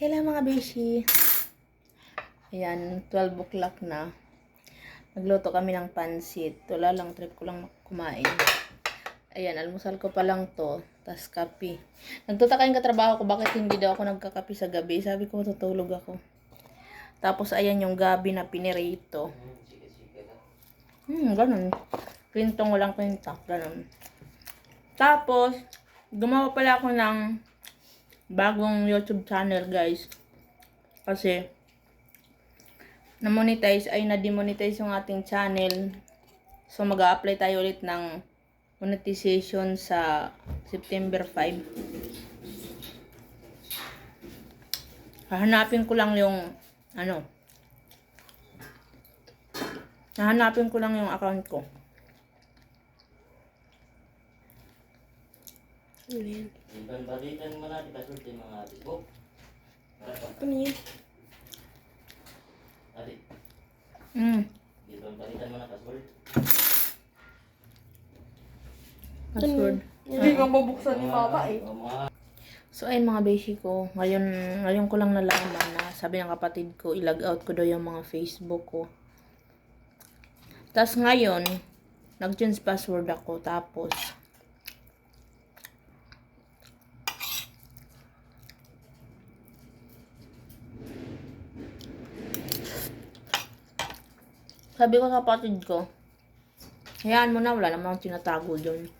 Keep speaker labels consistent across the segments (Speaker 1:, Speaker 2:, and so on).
Speaker 1: Hello mga beshi. Ayan, 12 o'clock na. Nagluto kami ng pansit. Wala lang, trip ko lang kumain. Ayan, almusal ko pa lang to. Tas kape. Nagtutaka yung katrabaho ko, bakit hindi daw ako nagkakape sa gabi. Sabi ko, tutulog ako. Tapos, ayan yung gabi na pinirito. Hmm, ganun. Kwintong walang kwenta. Ganun. Tapos, gumawa pala ako ng bagong YouTube channel, guys. Kasi, na-monetize, ay na-demonetize yung ating channel. So, mag apply tayo ulit ng monetization sa September 5. Hahanapin ko lang yung, ano, hahanapin ko lang yung account ko.
Speaker 2: Ano yan?
Speaker 3: Ibang balikan mo natin kasulti mga Facebook.
Speaker 2: Ano yan?
Speaker 3: Adi,
Speaker 1: Mm.
Speaker 3: ibang balikan mo na kasulti.
Speaker 1: Password.
Speaker 2: Hindi ka mabuksan ni Papa eh.
Speaker 1: So, ayun mga beshi ko. Ngayon, ngayon ko lang nalaman na sabi ng kapatid ko, i-log out ko daw yung mga Facebook ko. Tapos ngayon, nag-change password ako. Tapos, sabi ko sa kapatid ko, hayaan mo na, wala namang tinatago doon.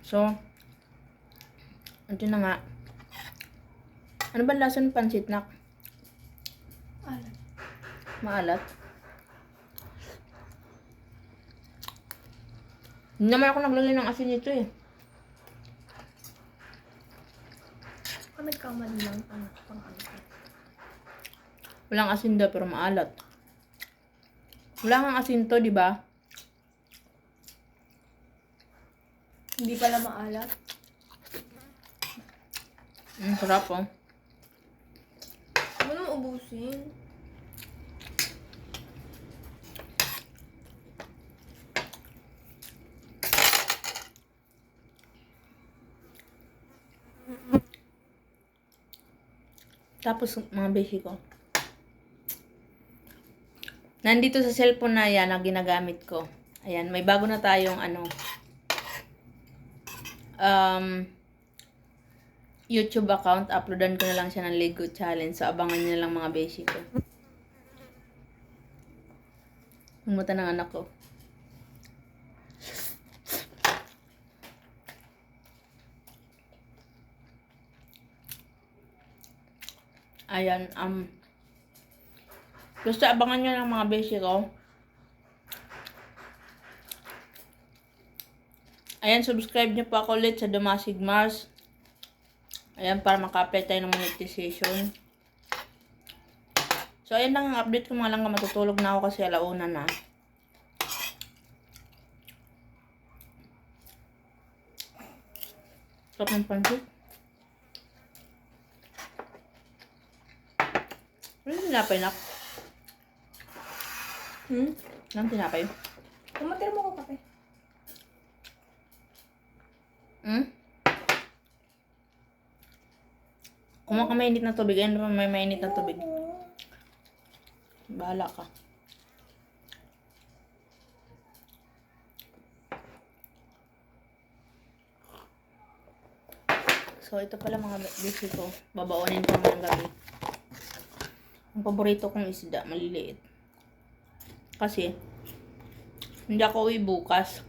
Speaker 1: So, ito na nga. Ano ba lasa ng pansit nak?
Speaker 2: Alam.
Speaker 1: Maalat? Hindi naman ako naglagay ng asin nito eh.
Speaker 2: Ako nagkamali lang pang pang ano.
Speaker 1: Walang asin daw pero maalat. Wala kang asin to, di ba?
Speaker 2: Hindi pala maalat.
Speaker 1: Ang sarap oh.
Speaker 2: Ano ubusin?
Speaker 1: Tapos, mga beshi ko. Nandito sa cellphone na yan na ginagamit ko. Ayan, may bago na tayong ano. Um, YouTube account. Uploadan ko na lang siya ng Lego Challenge. So, abangan nyo na lang mga beshi ko. Pumunta ng anak ko. Ayan, um, basta abangan nyo ng mga beshi ko. Ayan, subscribe nyo pa ako ulit sa Damasig Mars. Ayan, para maka-apply tayo ng monetization. So, ayan lang ang update ko mga lang matutulog na ako kasi alauna na. Sarap ng pansit. Ano tinapay na?
Speaker 2: Hmm?
Speaker 1: Anong tinapay?
Speaker 2: Kumatir mo ko kape.
Speaker 1: Hmm? Kumuha ka mainit na tubig. Ayun naman may mainit na tubig. Bahala ka. So, ito pala mga bisyo ko. Babaonin ko ng gabi. Ang paborito kong isda, maliliit. Kasi, hindi ako uwi bukas.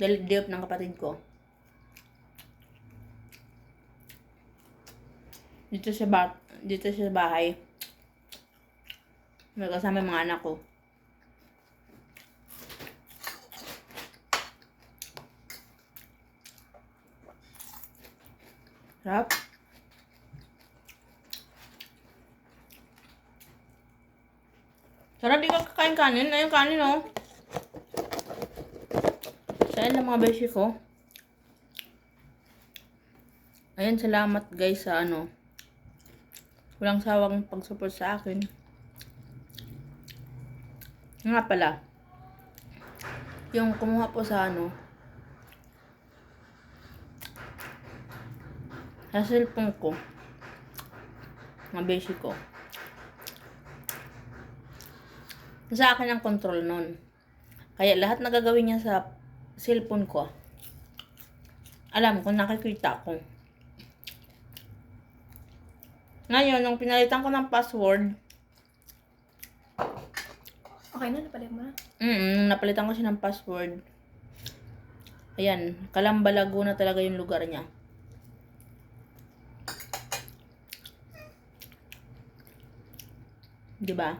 Speaker 1: Dahil off ng kapatid ko. Dito sa ba dito sa bahay. May kasama mga anak ko. Sarap. kain kanin. Ayun kanin, oh. Saan lang mga beshi ko. Ayan, salamat guys sa ano. Walang sawang pag-support sa akin. Nga pala. Yung kumuha po sa ano. Sa cellphone ko. Mga beshi ko. Sa akin ang control nun. Kaya lahat na gagawin niya sa cellphone ko, alam ko, nakikita ko. Ngayon, nung pinalitan ko ng password,
Speaker 2: Okay na, napalit mo na.
Speaker 1: mm napalitan ko siya ng password. Ayan, Calamba Laguna talaga yung lugar niya. Di ba?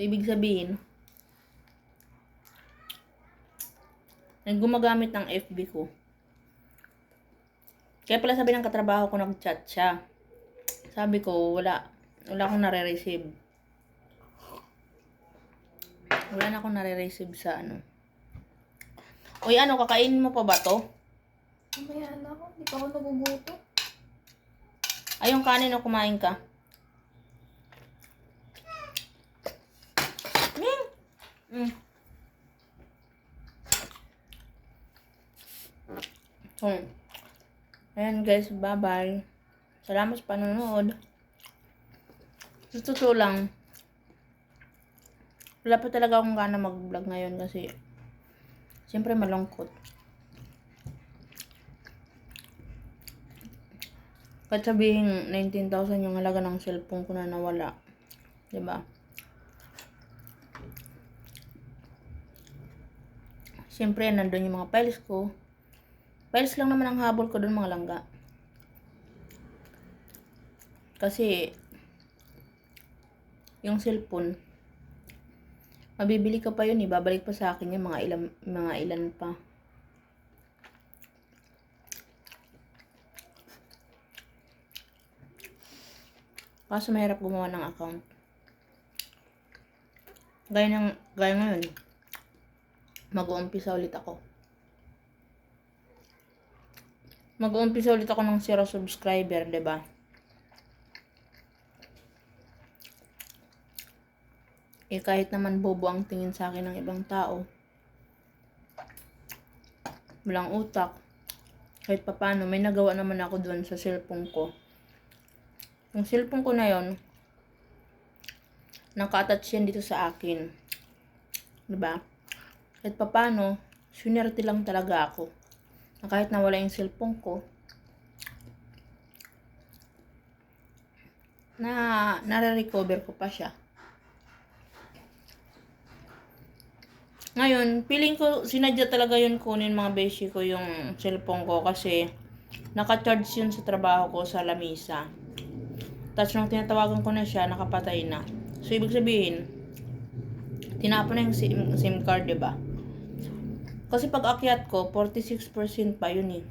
Speaker 1: So, ibig sabihin, nang gumagamit ng FB ko. Kaya pala sabi ng katrabaho ko nag-chat siya. Sabi ko, wala, wala akong nare-receive. Wala na akong nare-receive sa ano. Uy, ano, kakainin mo pa ba to?
Speaker 2: Mamaya na ako, hindi pa ako naguguto.
Speaker 1: Ay, yung kanin o kumain ka? Mm. Mm. So, ayan guys, bye-bye. Salamat sa panonood. Sa totoo lang, wala pa talaga akong gana mag-vlog ngayon kasi siyempre malungkot. Kahit sabihin 19,000 yung halaga ng cellphone ko na nawala. ba? Siyempre, nandun yung mga files ko. Files lang naman ang habol ko doon mga langga. Kasi, yung cellphone, mabibili ka pa yun, ibabalik pa sa akin yung mga ilan, mga ilan pa. Kaso mahirap gumawa ng account. Gaya, ng, gaya ngayon, mag-uumpisa ulit ako. Mag-uumpisa ulit ako ng zero subscriber, 'di ba? Eh kahit naman bobo ang tingin sa akin ng ibang tao. Walang utak. Kahit papano, may nagawa naman ako doon sa cellphone ko. Yung cellphone ko na yon naka-attach yan dito sa akin. 'Di ba? Kahit papano, sunerte lang talaga ako. Na kahit nawala yung cellphone ko, na nare-recover ko pa siya. Ngayon, feeling ko sinadya talaga yun kunin mga beshi ko yung cellphone ko kasi naka-charge yun sa trabaho ko sa lamisa. Tapos nung tinatawagan ko na siya, nakapatay na. So, ibig sabihin, tinapon na yung SIM, SIM card, ba? Kasi pag akyat ko, 46% pa yun eh.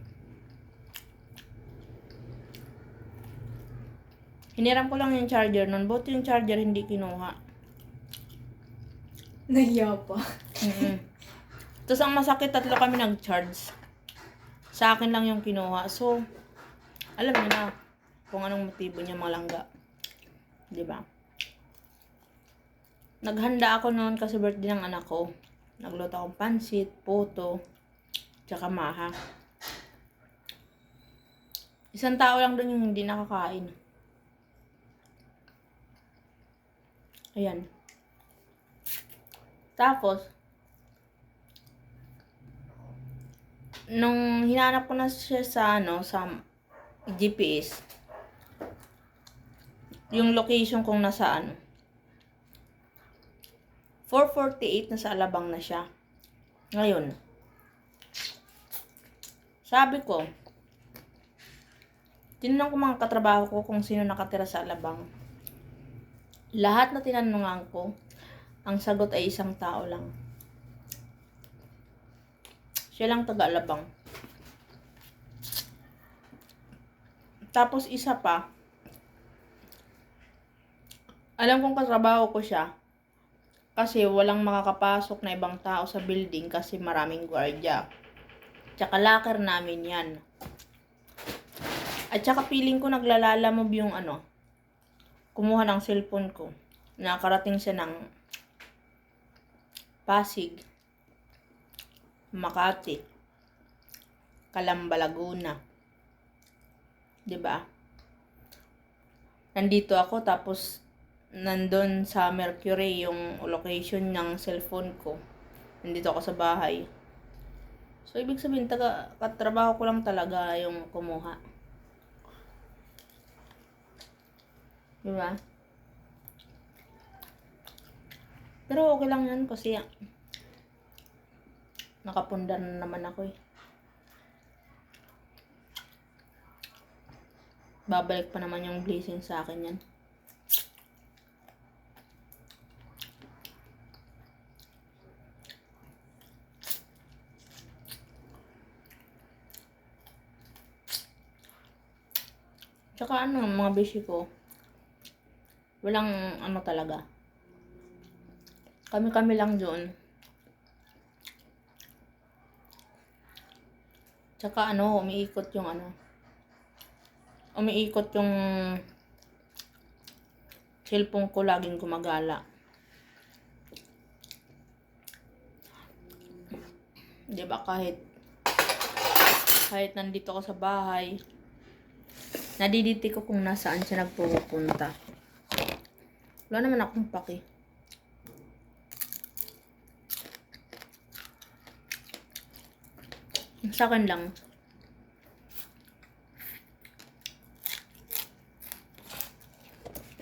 Speaker 1: Hiniram ko lang yung charger nun. Buti yung charger hindi kinuha.
Speaker 2: Nahiya pa.
Speaker 1: mm Tapos ang masakit, tatlo kami nag-charge. Sa akin lang yung kinuha. So, alam niyo na kung anong motibo niya malangga. 'Di ba? Naghanda ako noon kasi birthday ng anak ko. Nagluto akong pansit, puto, tsaka maha. Isang tao lang doon yung hindi nakakain. Ayan. Tapos, nung hinanap ko na siya sa ano, sa GPS, yung location kung nasaan. 448 na sa Alabang na siya. Ngayon, sabi ko, tinanong ko mga katrabaho ko kung sino nakatira sa Alabang. Lahat na tinanungan ko, ang sagot ay isang tao lang. Siya lang taga-alabang. Tapos isa pa, alam kong katrabaho ko siya kasi walang makakapasok na ibang tao sa building kasi maraming gwardiya. Tsaka locker namin yan. At tsaka feeling ko naglalalamove yung ano, kumuha ng cellphone ko. Nakarating siya ng Pasig, Makati, Calamba, Laguna. ba? Nandito ako tapos nandun sa Mercury yung location ng cellphone ko. Nandito ako sa bahay. So, ibig sabihin, taga, katrabaho ko lang talaga yung kumuha. Di ba? Pero okay lang yan kasi nakapunda na naman ako eh. Babalik pa naman yung blessing sa akin yan. Tsaka ano, mga beshi ko, walang ano talaga. Kami-kami lang doon. Tsaka ano, umiikot yung ano, umiikot yung cellphone ko laging gumagala. Di ba kahit kahit nandito ako sa bahay, nadiditi ko kung nasaan siya nagpupunta. Wala naman akong paki. Sa akin lang.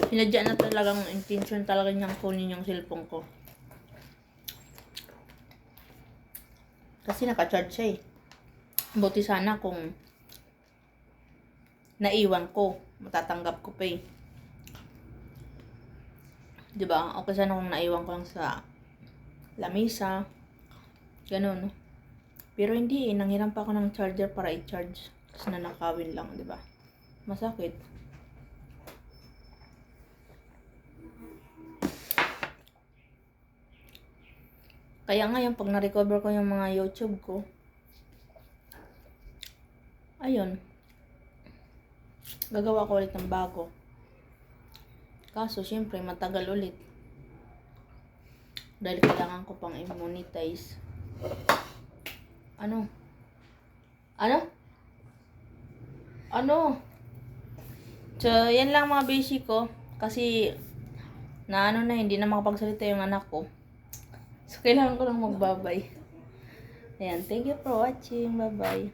Speaker 1: Hinadya na talagang intention talaga niyang kunin yung cellphone ko. Kasi naka-charge siya eh. Buti sana kung naiwan ko. Matatanggap ko pa eh. 'Di ba? Okay sana kung naiwan ko lang sa lamisa. Ganun. Pero hindi eh. Nanghiram pa ako ng charger para i-charge. Kasi nanakawin lang, 'di ba? Masakit. Kaya ngayon, pag na-recover ko yung mga YouTube ko, ayun, gagawa ko ulit ng bago. Kaso, syempre, matagal ulit. Dahil kailangan ko pang i-monetize. Ano? Ano? Ano? So, yan lang mga basic ko. Kasi, na ano na, hindi na makapagsalita yung anak ko. So, kailangan ko lang magbabay. Ayan, thank you for watching. Bye-bye.